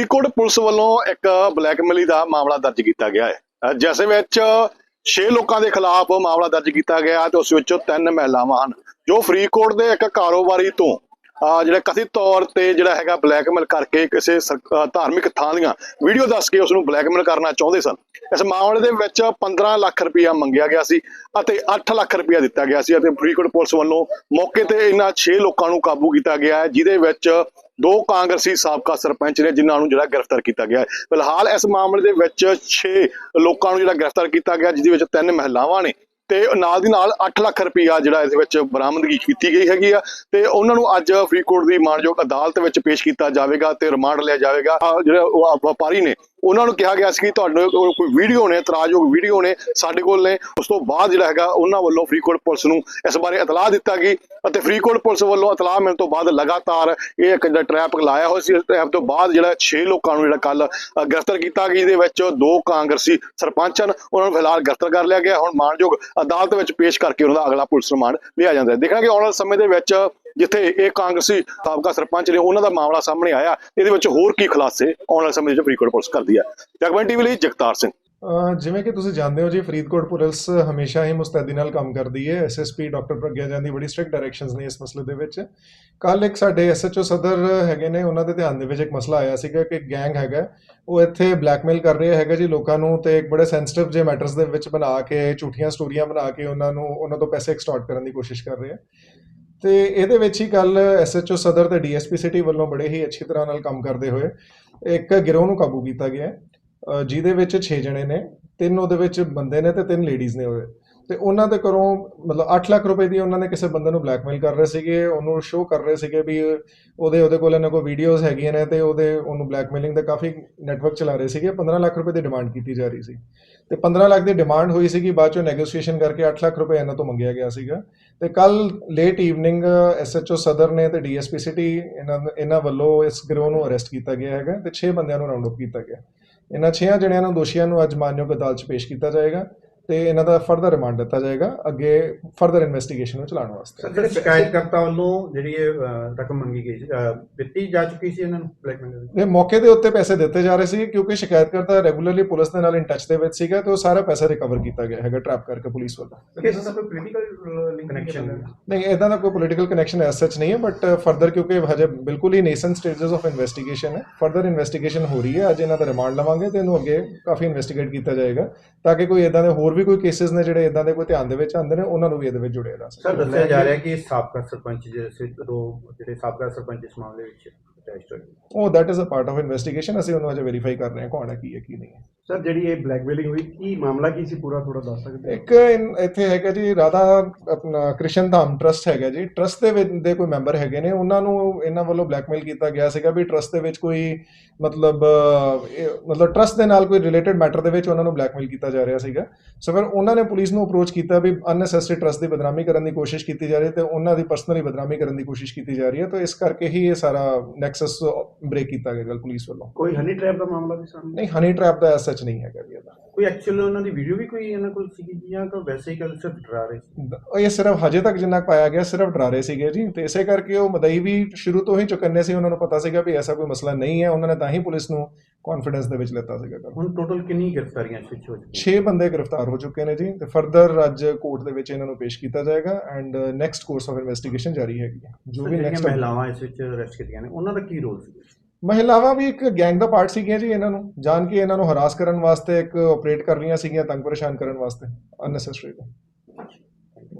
Faridkot police ਵੱਲੋਂ ਇੱਕ ਬਲੈਕਮੇਲੀ ਦਾ ਮਾਮਲਾ ਦਰਜ ਕੀਤਾ ਗਿਆ ਹੈ। ਜਿਸ ਵਿੱਚ 6 ਲੋਕਾਂ ਦੇ ਖਿਲਾਫ ਮਾਮਲਾ ਦਰਜ ਕੀਤਾ ਗਿਆ ਤੇ ਉਸ ਵਿੱਚੋਂ ਤਿੰਨ ਮਹਿਲਾਵਾਂ ਹਨ। ਜੋ ਫਰੀਦਕੋਟ ਦੇ ਇੱਕ ਕਾਰੋਬਾਰੀ ਤੋਂ ਜਿਹੜਾ ਕਥਿਤ ਤੌਰ ਤੇ ਜਿਹੜਾ ਹੈਗਾ ਬਲੈਕਮੇਲ ਕਰਕੇ ਕਿਸੇ ਧਾਰਮਿਕ ਥਾਂ ਦੀਆਂ ਵੀਡੀਓ ਦੱਸ ਕੇ ਉਸ ਨੂੰ ਬਲੈਕਮੇਲ ਕਰਨਾ ਚਾਹੁੰਦੇ ਸਨ। ਇਸ ਮਾਮਲੇ ਦੇ ਵਿੱਚ 15 ਲੱਖ ਰੁਪਇਆ ਮੰਗਿਆ ਗਿਆ ਸੀ ਅਤੇ 8 ਲੱਖ ਰੁਪਇਆ ਦਿੱਤਾ ਗਿਆ ਸੀ ਅਤੇ ਫਰੀਦਕੋਟ ਪੁਲਿਸ ਵੱਲੋਂ ਮੌਕੇ ਤੇ ਇਹਨਾਂ 6 ਲੋਕਾਂ ਨੂੰ ਕਾਬੂ ਕੀਤਾ ਗਿਆ ਹੈ, ਜਿਹਦੇ ਵਿੱਚ ਦੋ ਕਾਂਗਰਸੀ ਸਾਬਕਾ ਸਰਪੰਚ ਨੇ, ਜਿਨ੍ਹਾਂ ਨੂੰ ਜਿਹੜਾ ਗ੍ਰਿਫਤਾਰ ਕੀਤਾ ਗਿਆ ਹੈ। ਫਿਲਹਾਲ ਇਸ ਮਾਮਲੇ ਦੇ ਵਿੱਚ 6 ਲੋਕਾਂ ਨੂੰ ਜਿਹੜਾ ਗ੍ਰਿਫਤਾਰ ਕੀਤਾ ਗਿਆ, ਜਿਹਦੇ ਵਿੱਚ ਤਿੰਨ ਮਹਿਲਾਵਾਂ ਨੇ। ਤੇ ਨਾਲ ਦੀ ਨਾਲ 8 ਲੱਖ ਰੁਪਇਆ ਜਿਹੜਾ ਇਸ ਵਿੱਚ ਬਰਾਮਦਗੀ ਕੀਤੀ ਗਈ ਹੈਗੀ ਆ ਤੇ ਉਹਨਾਂ ਨੂੰ ਅੱਜ ਫਰੀਦਕੋਟ ਦੀ ਮਾਣਯੋਗ ਅਦਾਲਤ ਵਿੱਚ ਪੇਸ਼ ਕੀਤਾ ਜਾਵੇਗਾ ਤੇ ਰਿਮਾਂਡ ਲਿਆ ਜਾਵੇਗਾ। ਜਿਹੜੇ ਉਹ ਵਪਾਰੀ ਨੇ ਉਹਨਾਂ ਨੂੰ ਕਿਹਾ ਗਿਆ ਸੀ ਕਿ ਤੁਹਾਡੇ ਕੋਈ ਵੀਡੀਓ ਨੇ, ਇਤਰਾਜ਼ਯੋਗ ਵੀਡੀਓ ਨੇ ਸਾਡੇ ਕੋਲ ਨੇ। ਉਸ ਤੋਂ ਬਾਅਦ ਜਿਹੜਾ ਹੈਗਾ, ਉਹਨਾਂ ਵੱਲੋਂ ਫਰੀਦਕੋਟ ਪੁਲਿਸ ਨੂੰ ਇਸ ਬਾਰੇ ਇਤਲਾਹ ਦਿੱਤਾ ਗਈ ਅਤੇ ਫਰੀਦਕੋਟ ਪੁਲਿਸ ਵੱਲੋਂ ਇਤਲਾਹ ਮਿਲਣ ਤੋਂ ਬਾਅਦ ਲਗਾਤਾਰ ਇਹ ਇੱਕ ਜਿਹੜਾ ਟ੍ਰੈਪ ਲਾਇਆ ਹੋਇਆ ਸੀ, ਇਸ ਟ੍ਰੈਪ ਤੋਂ ਬਾਅਦ ਜਿਹੜਾ 6 ਲੋਕਾਂ ਨੂੰ ਜਿਹੜਾ ਕੱਲ ਗ੍ਰਿਫਤਾਰ ਕੀਤਾ ਗਿਆ ਜਿਹਦੇ ਵਿੱਚ ਦੋ ਕਾਂਗਰਸੀ ਸਰਪੰਚ ਹਨ, ਉਹਨਾਂ ਨੂੰ ਫਿਲਹਾਲ ਗ੍ਰਿਫਤਾਰ ਕਰ ਲਿਆ ਗਿਆ। ਹੁਣ ਮਾਣਯੋਗ ਅਦਾਲਤ ਵਿੱਚ ਪੇਸ਼ ਕਰਕੇ ਉਹਨਾਂ ਦਾ ਅਗਲਾ ਪੁਲਿਸ ਰਿਮਾਂਡ ਲਿਆ ਜਾਂਦਾ ਹੈ। ਦੇਖਾਂਗੇ ਆਉਣ ਵਾਲੇ ਸਮੇਂ ਦੇ ਵਿੱਚ ਜਿੱਥੇ ਇਹ ਕਾਂਗਰਸੀ ਸਾਬਕਾ ਸਰਪੰਚ ਨੇ ਉਹਨਾਂ ਦਾ ਮਾਮਲਾ ਸਾਹਮਣੇ ਆਇਆ, ਇਹਦੇ ਵਿੱਚ ਹੋਰ ਕੀ ਖੁਲਾਸੇ ਆਉਣ ਵਾਲੇ ਸਮੇਂ ਵਿੱਚ ਫਰੀਦਕੋਟ ਪੁਲਿਸ ਕਰਦੀ ਹੈ। ਜਗਮਨ ਟੀਵੀ ਲਈ ਜਗਤਾਰ ਸਿੰਘ। ਜਿਵੇਂ ਕਿ ਤੁਸੀਂ ਜਾਣਦੇ ਹੋ ਜੀ, ਫਰੀਦਕੋਟ ਪੁਲਿਸ ਹਮੇਸ਼ਾ ਹੀ ਮੁਸਤੈਦੀ ਨਾਲ ਕੰਮ ਕਰਦੀ ਹੈ। ਐਸਐਸਪੀ ਡਾਕਟਰ ਪ੍ਰਗਿਆ ਜੈਨ ਦੀ ਬੜੀ ਸਟ੍ਰਿਕਟ ਡਾਇਰੈਕਸ਼ਨਸ ਨੇ ਇਸ ਮਸਲੇ ਦੇ ਵਿੱਚ। ਕੱਲ ਇੱਕ ਸਾਡੇ ਐਸਐਚਓ ਸਦਰ ਹੈਗੇ ਨੇ, ਉਹਨਾਂ ਦੇ ਧਿਆਨ ਦੇ ਵਿੱਚ ਇੱਕ ਮਸਲਾ ਆਇਆ ਸੀਗਾ ਕਿ ਗੈਂਗ ਹੈਗਾ। ਉਹ ਇੱਥੇ ਬਲੈਕਮੇਲ ਕਰ ਰਿਹਾ ਹੈਗਾ ਜੀ ਲੋਕਾਂ ਨੂੰ ਤੇ ਇੱਕ ਬੜੇ ਸੈਂਸਿਟਿਵ ਜੇ ਮੈਟਰਸ ਦੇ ਵਿੱਚ ਬਣਾ ਕੇ, ਝੂਠੀਆਂ ਸਟੋਰੀਆਂ ਬਣਾ ਕੇ ਉਹਨਾਂ ਨੂੰ, ਉਹਨਾਂ ਤੋਂ ਪੈਸੇ ਐਕਸਟੋਰਟ ਕਰਨ ਦੀ ਕੋਸ਼ਿਸ਼ ਕਰ ਰਹੇ ਤੇ ਇਹਦੇ ਵਿੱਚ ਹੀ ਕੱਲ ਐਸਐਚਓ ਸਦਰ ਤੇ ਡੀਐਸਪੀ ਸਿਟੀ ਵੱਲੋਂ ਬੜੇ ਹੀ ਅੱਛੀ ਤਰ੍ਹਾਂ ਨਾਲ ਕੰਮ ਕਰਦੇ ਹੋਏ ਇੱਕ ਗਿਰੋਹ ਨੂੰ ਕਾਬੂ ਕੀਤਾ ਗਿਆ ਜਿਹਦੇ ਵਿੱਚ 6 ਜਣੇ ਨੇ, ਤਿੰਨ ਉਹਦੇ ਵਿੱਚ ਬੰਦੇ ਨੇ ਤੇ ਤਿੰਨ ਲੇਡੀਜ਼ ਨੇ ਉਹਦੇ ਤੇ ਉਹਨਾਂ ਦੇ ਘਰੋਂ ਮਤਲਬ 8 ਲੱਖ ਰੁਪਏ ਦੀ ਉਹਨਾਂ ਨੇ ਕਿਸੇ ਬੰਦੇ ਨੂੰ ਬਲੈਕਮੇਲ ਕਰ ਰਹੇ ਸੀਗੇ, ਉਹਨੂੰ ਸ਼ੋਅ ਕਰ ਰਹੇ ਸੀਗੇ ਵੀ ਉਹਦੇ ਉਹਦੇ ਕੋਲ ਇਹਨਾਂ ਕੋਲ ਵੀਡੀਓਜ਼ ਹੈਗੀਆਂ ਨੇ ਤੇ ਉਹਦੇ, ਉਹਨੂੰ ਬਲੈਕਮੇਲਿੰਗ ਦਾ ਕਾਫੀ ਨੈਟਵਰਕ ਚਲਾ ਰਹੇ ਸੀਗੇ। 15 ਲੱਖ ਰੁਪਏ ਦੀ ਡਿਮਾਂਡ ਕੀਤੀ ਜਾ ਰਹੀ ਸੀ। ਤੇ 15 ਲੱਖ ਦੀ ਡਿਮਾਂਡ ਹੋਈ ਸੀਗੀ, ਬਾਅਦ ਚੋਂ ਨੈਗੋਸ਼ੀਏਸ਼ਨ ਕਰਕੇ 8 ਲੱਖ ਰੁਪਏ ਇਹਨਾਂ ਤੋਂ ਮੰਗਿਆ ਗਿਆ ਸੀਗਾ। ਤੇ ਕੱਲ ਲੇਟ ਈਵਨਿੰਗ ਐਸਐਚਓ ਸਦਰ ਨੇ ਤੇ ਡੀਐਸਪੀ ਸਿਟੀ ਇਹਨਾਂ ਇਹਨਾਂ ਵੱਲੋਂ ਇਸ ਗਿਰੋਹ ਨੂੰ ਅਰੈਸਟ ਕੀਤਾ ਗਿਆ ਹੈਗਾ ਤੇ 6 ਬੰਦਿਆਂ ਨੂੰ ਰਾਉਂਡ ਅਪ ਕੀਤਾ ਗਿਆ। ਇਹਨਾਂ 6 ਜਣਿਆਂ ਨੂੰ ਦੋਸ਼ੀਆਂ ਨੂੰ ਅੱਜ ਮਾਨਯੋਗ ਅਦਾਲਤ 'ਚ ਪੇਸ਼ ਕੀਤਾ ਜਾਏਗਾ। ਤੇ ਇਹਨਾਂ ਦਾ ਫਰਦਰ ਰਿਮਾਂਡ ਦਿੱਤਾ ਜਾਏਗਾ ਅੱਗੇ ਫਰਦਰ ਇਨਵੈਸਟੀਗੇਸ਼ਨ ਨੂੰ ਚਲਾਉਣ ਵਾਸਤੇ। ਜਿਹੜੇ ਸ਼ਿਕਾਇਤਕਰਤਾ ਵੱਲੋਂ ਜਿਹੜੀ ਇਹ ਰਕਮ ਮੰਗੀ ਗਈ ਦਿੱਤੀ ਜਾ ਚੁੱਕੀ ਸੀ ਇਹਨਾਂ ਨੂੰ ਬਲੈਕਮੇਲ ਇਹ ਮੌਕੇ ਦੇ ਉੱਤੇ ਪੈਸੇ ਦਿੱਤੇ ਜਾ ਰਹੇ ਸੀ ਕਿਉਂਕਿ ਸ਼ਿਕਾਇਤਕਰਤਾ ਰੈਗੂਲਰਲੀ ਪੁਲਿਸ ਦੇ ਨਾਲ ਇਨ ਟੱਚ ਦੇ ਵਿੱਚ ਸੀਗਾ ਤੇ ਉਹ ਸਾਰਾ ਪੈਸਾ ਰਿਕਵਰ ਕੀਤਾ ਗਿਆ ਹੈਗਾ ਟ੍ਰੈਪ ਕਰਕੇ ਪੁਲਿਸ ਵੱਲੋਂ। ਕਿਸ ਦਾ ਕੋਈ ਪੋਲੀਟੀਕਲ ਲਿੰਕ ਕਨੈਕਸ਼ਨ ਨਹੀਂ ਇਦਾਂ ਦਾ ਕੋਈ ਪੋਲੀਟੀਕਲ ਕਨੈਕਸ਼ਨ ਐਸ ਸੱਚ ਨਹੀਂ ਹੈ ਬਟ ਫਰਦਰ ਕਿਉਂਕਿ ਹਜੇ ਬਿਲਕੁਲ ਹੀ ਨੇਸਨ ਸਟੇਜਸ ਆਫ ਇਨਵੈਸਟੀਗੇਸ਼ਨ ਹੈ। ਫਰਦਰ ਇਨਵੈਸਟੀਗੇਸ਼ਨ ਹੋ ਰਹੀ ਹੈ ਅੱਜ ਇਹਨਾਂ ਦਾ ਰਿਮਾਂਡ ਲਵਾਂਗੇ ਤੇ ਇਹਨੂੰ ਅੱਗੇ ਕਾਫੀ ਇਨਵੈਸਟੀਗੇਟ ਕੀਤਾ ਜਾਏਗਾ ਤਾਂ ਕਿ ਕੋਈ ਇਦਾਂ ਦੇ ਹੋਰ ਵੀ ਕੋਈ ਕੇਸਿਸ ਨੇ ਜਿਹੜੇ ਇਦਾਂ ਦੇ ਕੋਈ ਧਿਆਨ ਦੇ ਵਿੱਚ ਆਉਂਦੇ ਨੇ ਉਹਨਾਂ ਨੂੰ ਵੀ ਇਹਦੇ ਵਿੱਚ ਜੁੜਿਆ ਜਾ ਸਰ ਦੱਸਿਆ ਜਾ ਰਿਹਾ ਕਿ ਸਾਬਕਾ ਸਰਪੰਚ ਜਿਹੜੇ ਜਿਹੜੇ ਸਾਬਕਾ ਸਰਪੰਚ ਇਸ ਮਾਮਲੇ ਵਿੱਚ ਅਟੈਚਡ ਹੋਏ ਉਹ that is a part of investigation ਅਸੀਂ ਉਹਨੂੰ ਅਜੇ ਵੈਰੀਫਾਈ ਕਰ ਰਹੇ ਹਾਂ ਕੌਣ ਹੈ ਕੀ ਹੈ ਕੀ ਨਹੀਂ ਹੈ। ਸਰ ਜਿਹੜੀ ਇਹ ਬਲੈਕਮੇਲਿੰਗ ਹੋਈ ਕੀ ਮਾਮਲਾ ਕੀ ਸੀ? ਪੂਰਾ ਥੋੜਾ ਦੱਸ ਸਕਦੇ? ਇੱਕ ਇੱਥੇ ਹੈਗਾ ਜੀ ਰਾਧਾ ਆਪਣਾ ਕ੍ਰਿਸ਼ਨ ਧਾਮ ਟਰਸਟ ਹੈਗਾ ਜੀ। ਟਰਸਟ ਦੇ ਵਿੱਚ ਦੇ ਕੋਈ ਮੈਂਬਰ ਹੈਗੇ ਨੇ। ਉਹਨਾਂ ਨੂੰ ਇਹਨਾਂ ਵੱਲੋਂ ਬਲੈਕਮੇਲ ਕੀਤਾ ਗਿਆ ਸੀਗਾ ਵੀ ਟਰਸਟ ਦੇ ਵਿੱਚ ਕੋਈ ਮਤਲਬ ਮਤਲਬ ਟਰਸਟ ਦੇ ਨਾਲ ਕੋਈ ਰਿਲੇਟਡ ਮੈਟਰ ਦੇ ਵਿੱਚ ਉਹਨਾਂ ਨੂੰ ਬਲੈਕਮੇਲ ਕੀਤਾ ਜਾ ਰਿਹਾ ਸੀਗਾ। ਸੋ ਫਿਰ ਉਹਨਾਂ ਨੇ ਪੁਲਿਸ ਨੂੰ ਅਪਰੋਚ ਕੀਤਾ ਵੀ ਅਨਨੈਸੈਸਰੀ ਟਰਸਟ ਦੀ ਬਦਨਾਮੀ ਕਰਨ ਦੀ ਕੋਸ਼ਿਸ਼ ਕੀਤੀ ਜਾ ਰਹੀ ਹੈ ਤੇ ਉਹਨਾਂ ਦੀ ਪਰਸਨਲੀ ਬਦਨਾਮੀ ਕਰਨ ਦੀ ਕੋਸ਼ਿਸ਼ ਕੀਤੀ ਜਾ ਰਹੀ ਹੈ। ਤਾਂ ਇਸ ਕਰਕੇ ਹੀ ਇਹ ਸਾਰਾ ਨੈਕਸਸ ਬ੍ਰੇਕ ਕੀਤਾ ਗਿਆ ਪੁਲਿਸ ਵੱਲੋਂ। ਕੋਈ ਹਨੀ ਟ੍ਰੈਪ ਦਾ ਮਾਮਲਾ ਵੀ ਸਾਹਮਣੇ? ਨਹੀਂ ਹਨੀ ਟ੍ਰੈਪ ਦਾ ਐਸ ਸੱਚ ਨਹੀਂ ਹੈਗਾ ਜੀ ਇਹਦਾ ਕੋਈ ਐਕਚੁਅਲ ਉਹਨਾਂ ਦੀ ਵੀਡੀਓ ਵੀ ਕੋਈ ਇਹਨਾਂ ਕੋਲ ਸੀਗੀ ਜੀ ਜਾਂ ਤਾਂ ਵੈਸੇ ਹੀ ਗੱਲ ਸਿਰਫ ਡਰਾ ਰਹੇ ਸੀ? ਉਹ ਇਹ ਸਿਰਫ ਹਜੇ ਤੱਕ ਜਿੰਨਾ ਪਾਇਆ ਗਿਆ ਸਿਰਫ ਡਰਾਰੇ ਸੀਗੇ ਜੀ। ਤੇ ਇਸੇ ਕਰਕੇ ਉਹ ਮਦਈ ਵੀ ਸ਼ੁਰੂ ਤੋਂ ਹੀ ਚੁਕੰਨੇ ਸੀ ਉਹਨਾਂ ਨੂੰ ਪਤਾ ਸੀਗਾ ਵੀ ਐਸਾ ਕੋਈ ਮਸਲਾ ਨਹੀਂ ਹੈ। ਉਹਨਾਂ ਨੇ ਤਾਂ ਹੀ ਪੁਲਿਸ ਨੂੰ ਕੌਨਫੀਡੈਂਸ ਦੇ ਵਿੱਚ ਲੈਤਾ ਸੀਗਾ ਗੱਲ ਹੁਣ ਟੋਟਲ ਕਿੰਨੀ ਗ੍ਰਿਫਤਾਰੀਆਂ ਸਵਿਚ ਹੋ ਚੁੱਕੀਆਂ? 6 ਬੰਦੇ ਗ੍ਰਿਫਤਾਰ ਹੋ ਚੁੱਕੇ ਨੇ ਜੀ। ਤੇ ਫਰਦਰ ਅੱਜ ਕੋਰਟ ਦੇ ਵਿੱਚ ਇਹਨਾਂ ਨੂੰ ਪੇਸ਼ ਕੀਤਾ ਜਾਏਗਾ and next course of investigation ਜਾਰੀ ਹੈਗੀ ਜੋ ਵੀ ਨੈਕਸਟ ਮਹਿਲਾਵਾਂ ਇਸ ਵਿੱਚ ਅਰੈਸਟ ਕੀਤੀਆਂ ਨੇ ਉਹਨਾਂ ਦਾ ਕੀ ਰੋਲ ਸੀ? ਮਹਿਲਾਵਾਂ ਵੀ ਇੱਕ ਗੈਂਗ ਦਾ ਪਾਰਟ ਸੀਗੀਆਂ ਜੀ ਇਹਨਾਂ ਨੂੰ, ਜਾਣ ਕੇ ਇਹਨਾਂ ਨੂੰ ਹਰਾਸ ਕਰਨ ਵਾਸਤੇ, ਇੱਕ ਆਪਰੇਟ ਕਰ ਰਹੀਆਂ ਸੀਗੀਆਂ, ਤੰਗ ਪਰੇਸ਼ਾਨ ਕਰਨ ਵਾਸਤੇ ਅਨਨੈਸੈਸਰੀ